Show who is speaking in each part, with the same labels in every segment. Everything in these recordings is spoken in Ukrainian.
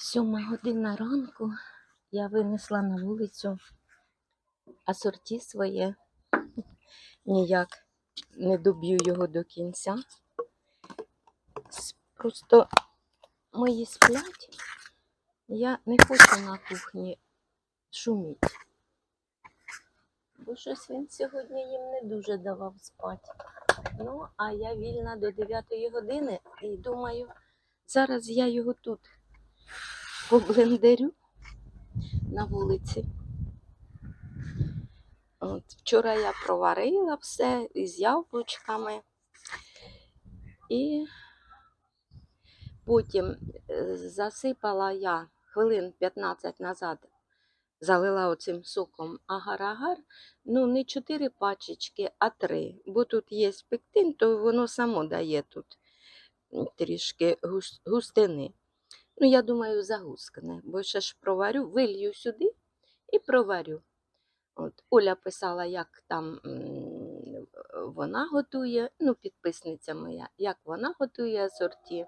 Speaker 1: Сьома година ранку я винесла на вулицю асорті своє. Ніяк не доб'ю його до кінця. Просто мої сплять. Я не хочу на кухні шуміти. Бо щось він сьогодні їм не дуже давав спати. Ну, а я вільна до 9 години і думаю, зараз я його тут поблендерю на вулиці. От, вчора я проварила все із яблучками. І потім е, засипала я хвилин 15 назад, залила оцим соком агар-агар. Ну, не 4 пачечки, а 3. Бо тут є пектин, то воно само дає тут трішки густини. Ну, я думаю, загускне, бо ще ж проварю, вилью сюди і проварю. От, Оля писала, як там вона готує, ну, підписниця моя, як вона готує асорті.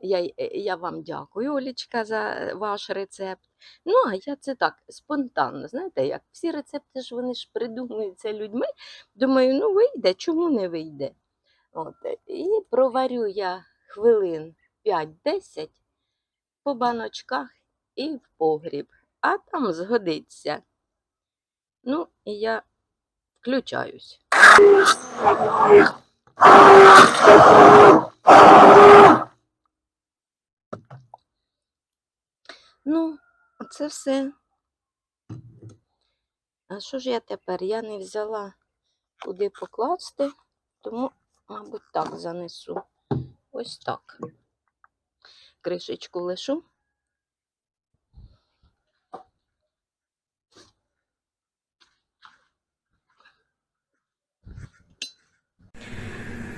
Speaker 1: Я, е, я вам дякую, Олічка, за ваш рецепт. Ну, а я це так спонтанно. Знаєте, як всі рецепти ж вони ж придумуються людьми. Думаю, ну вийде, чому не вийде? От, і проварю я хвилин 5-10 по баночках і в погріб, а там згодиться. Ну, і я включаюсь. Ну, це все. А що ж я тепер? Я не взяла куди покласти, тому, мабуть, так занесу. Ось так. Кришечку лишу.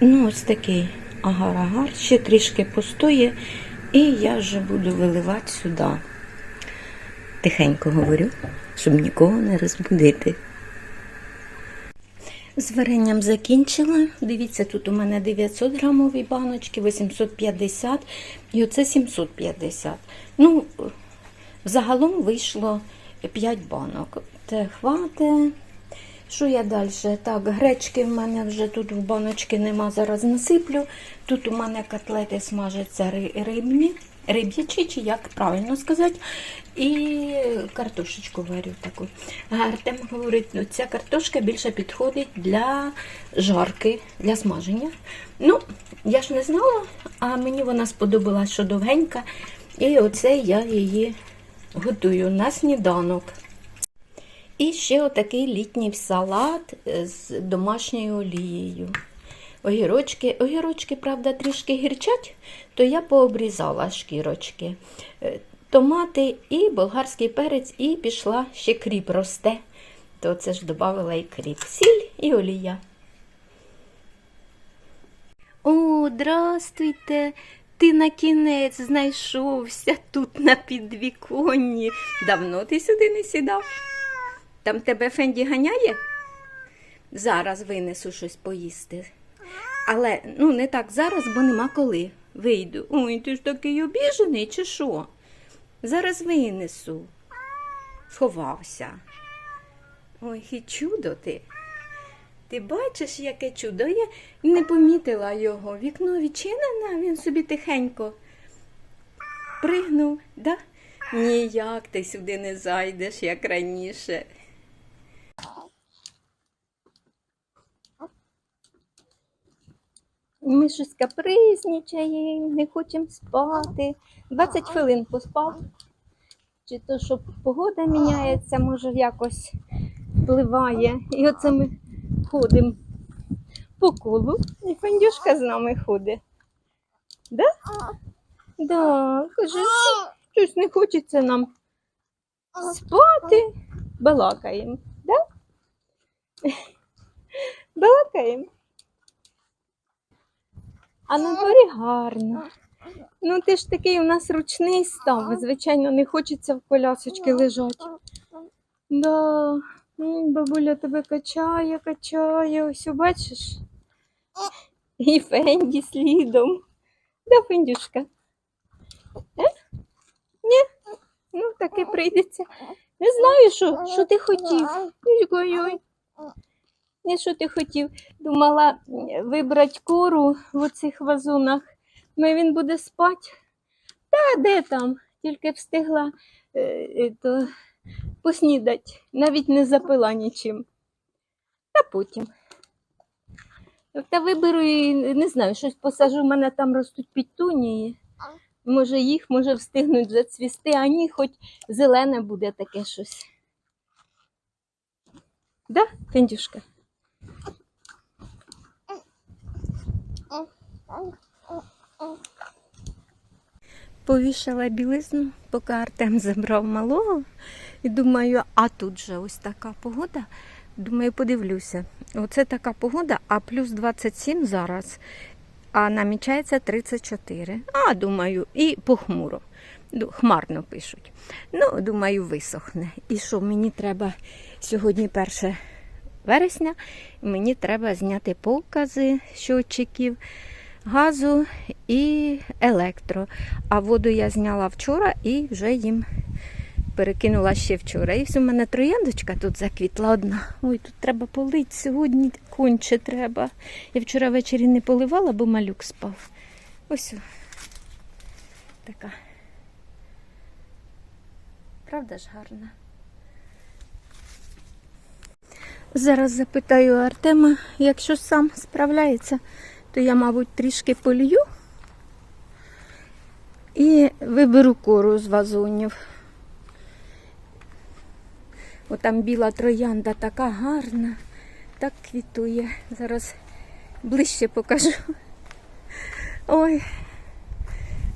Speaker 1: Ну, ось такий агар-агар, ще трішки постоє, і я вже буду виливати сюди. Тихенько говорю, щоб нікого не розбудити. З варенням закінчила. Дивіться, тут у мене 900 грамові баночки, 850 і оце 750. Ну, загалом вийшло 5 банок. Це хватить. Що я далі? Так, гречки в мене вже тут в баночки нема, зараз насиплю. Тут у мене котлети смажаться ри- рибні, риб'ячі, чи як правильно сказати. І картошечку варю таку. Артем говорить, ну, ця картошка більше підходить для жарки, для смаження. Ну, я ж не знала, а мені вона сподобалась, що довгенька. І оце я її готую на сніданок. І ще отакий літній салат з домашньою олією. Огірочки, огірочки, правда, трішки гірчать, то я пообрізала шкірочки. Е, Томати і болгарський перець, і пішла ще кріп росте. То це ж додавала і кріп. Сіль і олія. О, здрастуйте! Ти на кінець знайшовся тут на підвіконні. Давно ти сюди не сідав? Там тебе Фенді ганяє? Зараз винесу щось поїсти. Але ну не так зараз, бо нема коли. Вийду. Ой, ти ж такий обіжений, чи що? Зараз винесу. Сховався. Ой, і чудо ти. Ти бачиш, яке чудо? Я не помітила його. Вікно відчинене, він собі тихенько пригнув, да? Ніяк ти сюди не зайдеш, як раніше. Ми щось капризнічаємо, не хочемо спати. 20 хвилин поспав. Чи то, що погода міняється, може якось впливає. І оце ми ходимо по колу, і Фандюшка з нами ходить. Да? Да, каже, щось не хочеться нам спати. Балакаємо. Да? Балакаємо. А на дворі гарно. Ну, ти ж такий у нас ручний став. Звичайно, не хочеться в колясочки лежати. Да. Бабуля тебе качає, качає. Ось бачиш? І Фенді слідом. Да, Фендюшка? Е? Ні? таки прийдеться. Не знаю, що, що ти хотів. Ой-ой-ой. Не що ти хотів. Думала вибрати кору в оцих вазонах. Ну, він буде спати. Та де там? Тільки встигла е, е, то, поснідати. Навіть не запила нічим. Та потім. Та виберу і не знаю, щось посажу, в мене там ростуть пітунії. Може їх, може встигнуть зацвісти, а ні, хоч зелене буде таке щось. Да, Фендюшка? Повішала білизну, поки Артем забрав малого. І думаю, а тут же ось така погода. Думаю, подивлюся. Оце така погода, а плюс 27 зараз, а намічається 34. А, думаю, і похмуро. Хмарно пишуть. Ну, думаю, висохне. І що мені треба сьогодні 1 вересня, мені треба зняти покази щотчиків газу і електро. А воду я зняла вчора і вже їм перекинула ще вчора. І все, у мене трояндочка тут заквітла одна. Ой, тут треба полити сьогодні, конче треба. Я вчора ввечері не поливала, бо малюк спав. Ось така. Правда ж гарна? Зараз запитаю Артема, якщо сам справляється, то я, мабуть, трішки полью і виберу кору з вазонів. Отам біла троянда така гарна, так квітує. Зараз ближче покажу. Ой,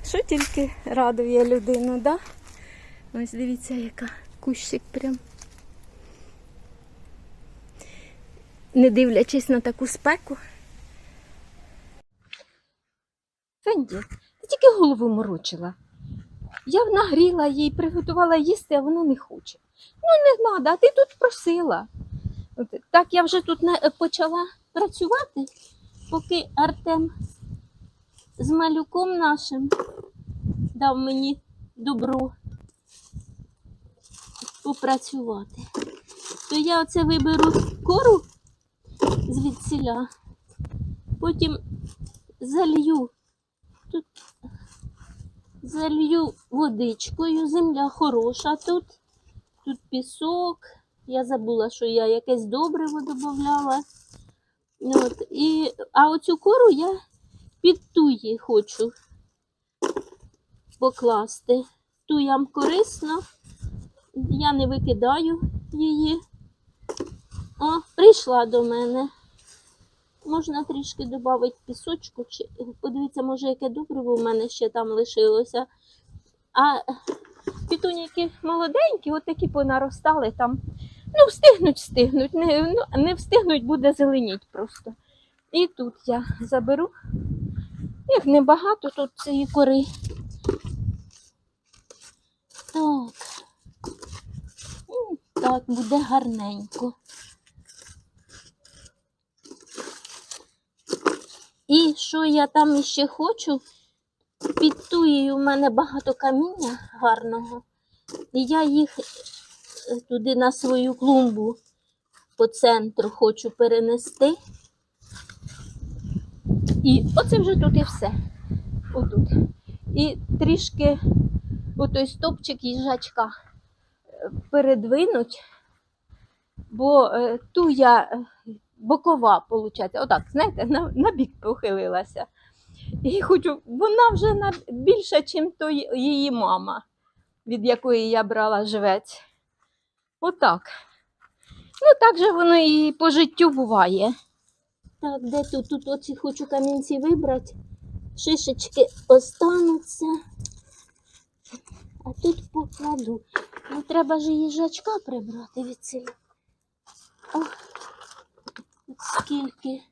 Speaker 1: що тільки радує людину, да? Ось дивіться, яка кущик прям. Не дивлячись на таку спеку. Фенді, ти тільки голову морочила. Я нагріла їй, приготувала їсти, а вона не хоче. Ну, не треба, а ти тут просила. От, так я вже тут на- почала працювати, поки Артем з малюком нашим дав мені добро попрацювати. То я оце виберу кору звідсіля, потім залью тут залью водичкою, земля хороша тут, тут пісок. Я забула, що я якесь добриво додавала. От, і, а оцю кору я під туї хочу покласти. Туям корисно, я не викидаю її. О, прийшла до мене. Можна трішки додати пісочку, подивіться, може, яке добриво в мене ще там лишилося. А пітуніки молоденькі, от такі понаростали там. Ну, встигнуть, встигнуть. Не, ну, не встигнуть, буде зеленіть просто. І тут я заберу. Їх небагато тут цієї кори. Так. Так, буде гарненько. І що я там іще хочу? Під туєю в мене багато каміння гарного. І я їх е, туди на свою клумбу по центру хочу перенести. І оце вже тут і все. Отут. І трішки отой стопчик їжачка е, передвинуть, бо е, ту я бокова, виходить, отак, знаєте, на, на бік похилилася. І хочу, вона вже на, більша, ніж її мама, від якої я брала живець. Отак. Ну, так же воно і по життю буває. Так, де тут? Тут оці хочу камінці вибрати. Шишечки остануться. А тут покладу. Ну, треба ж їжачка прибрати від цієї. Скільки.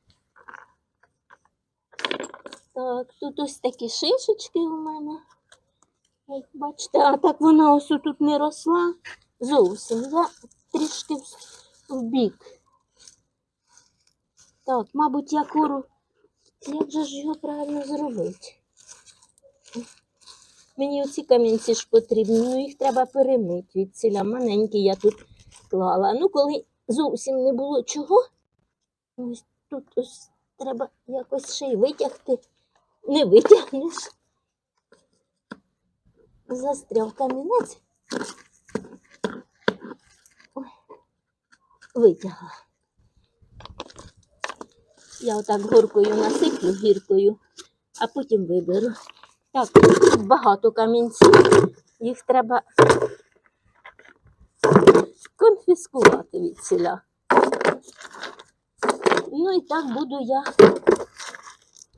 Speaker 1: Так, тут ось такі шишечки у мене. Як бачите, а так вона ось тут не росла зовсім. Я трішки в бік. Так, мабуть, я куру. Як же ж його правильно зробити?
Speaker 2: Мені оці камінці ж потрібні, ну їх треба перемити від ціля. Маленькі я тут клала. Ну, коли зовсім не було чого, ось тут ось треба якось ще й витягти. Не витягнеш. Застряв камінець. Витягла. Я отак горкою насиплю гіркою, а потім виберу. Так, багато камінців. Їх треба конфіскувати від селя. Ну і так буду я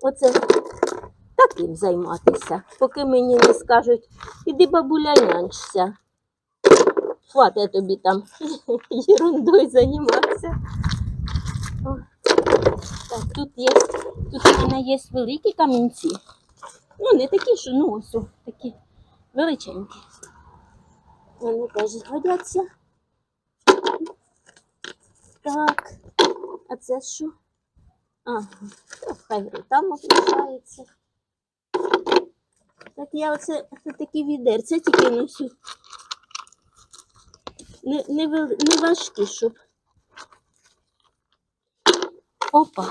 Speaker 2: оце таким займатися, поки мені не скажуть, іди бабуля нянчся. Хватить тобі там ерундою займатися. Так, тут є, тут у мене є великі камінці. Ну, не такі, що ну ось такі величенькі. Вони теж згодяться. Так, а це що? Ага, хай там залишається. Так я оце такі відерця тільки носю. Не, не, не важкі, щоб. Опа,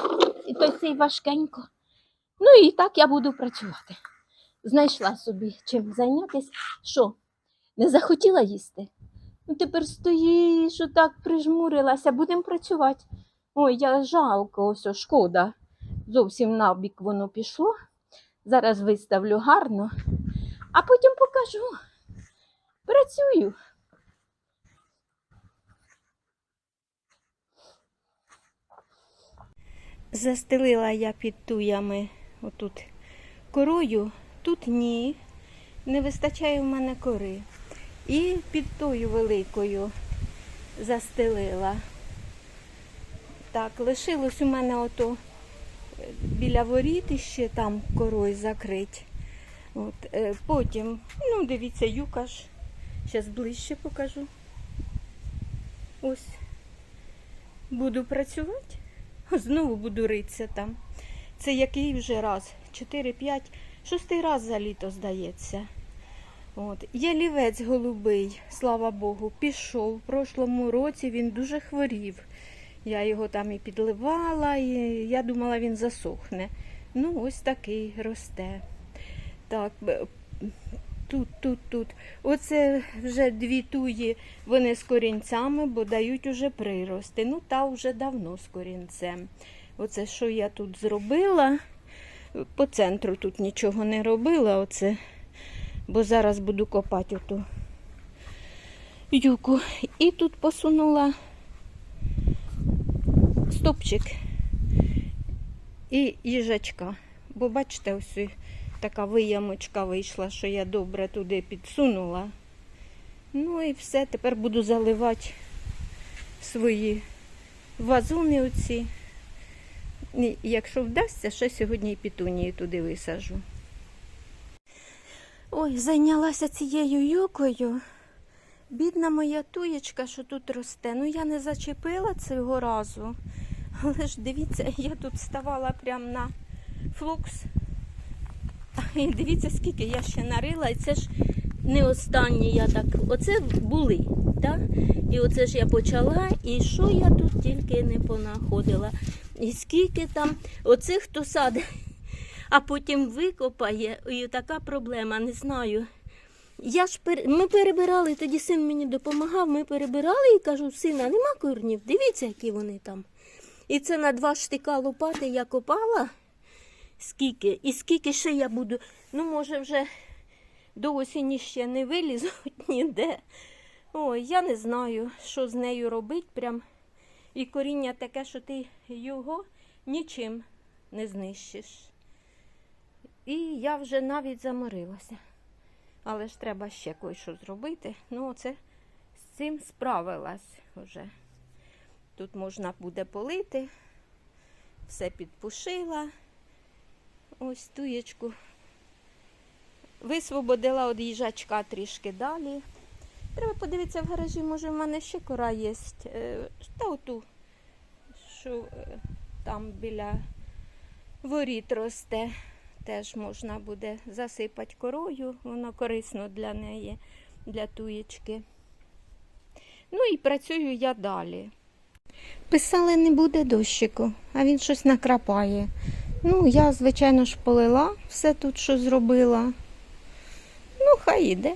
Speaker 2: і то цей важкенько. Ну і так я буду працювати. Знайшла собі чим зайнятися. Що? Не захотіла їсти? Ну тепер стоїш, отак прижмурилася, будемо працювати. Ой, я жалко, ось шкода. Зовсім набік воно пішло. Зараз виставлю гарно, а потім покажу. Працюю.
Speaker 1: Застелила я під туями отут корою, тут ні, не вистачає в мене кори. І під тою великою застелила. Так, лишилось у мене ото е, біля воріт ще там корою закрить. От, е, потім, ну, дивіться, юкаш. Зараз ближче покажу. Ось. Буду працювати. Знову буду ритися там. Це який вже раз? 4-5, шостий раз за літо, здається. От. Ялівець голубий, слава Богу, пішов. В прошлому році він дуже хворів. Я його там і підливала, і я думала, він засохне. Ну, ось такий росте. Так, тут, тут, тут. Оце вже дві туї, вони з корінцями, бо дають уже прирости. Ну, та вже давно з корінцем. Оце що я тут зробила. По центру тут нічого не робила, оце, бо зараз буду копати оту юку. І тут посунула стопчик і їжачка. Бо бачите, ось така виямочка вийшла, що я добре туди підсунула. Ну і все, тепер буду заливати свої вазони оці. І якщо вдасться, ще сьогодні і пітунії туди висажу. Ой, зайнялася цією юкою. Бідна моя туєчка, що тут росте. Ну я не зачепила цього разу. Але ж дивіться, я тут ставала прямо на флокс. І дивіться, скільки я ще нарила. І це ж не останні я так. Оце були. Так? І оце ж я почала, і що я тут тільки не понаходила. І скільки там, оце хто садить, а потім викопає, і така проблема, не знаю. Я ж пер... Ми перебирали, тоді син мені допомагав, ми перебирали і кажу, сина, нема корнів, дивіться, які вони там. І це на два штика лопати я копала. Скільки? І скільки ще я буду. Ну, може, вже до осені ще не вилізуть ніде. Ой, я не знаю, що з нею робити. Прям. І коріння таке, що ти його нічим не знищиш. І я вже навіть заморилася. Але ж треба ще кое-що зробити. Ну, оце з цим справилась вже. Тут можна буде полити. Все підпушила. Ось туєчку. Висвободила від їжачка трішки далі. Треба подивитися в гаражі, може в мене ще кора є. Е, Та оту, що е, там біля воріт росте. теж можна буде засипати корою, воно корисно для неї, для туєчки. Ну і працюю я далі. Писали, не буде дощику, а він щось накрапає. Ну, я, звичайно ж, полила все тут, що зробила. Ну, хай іде.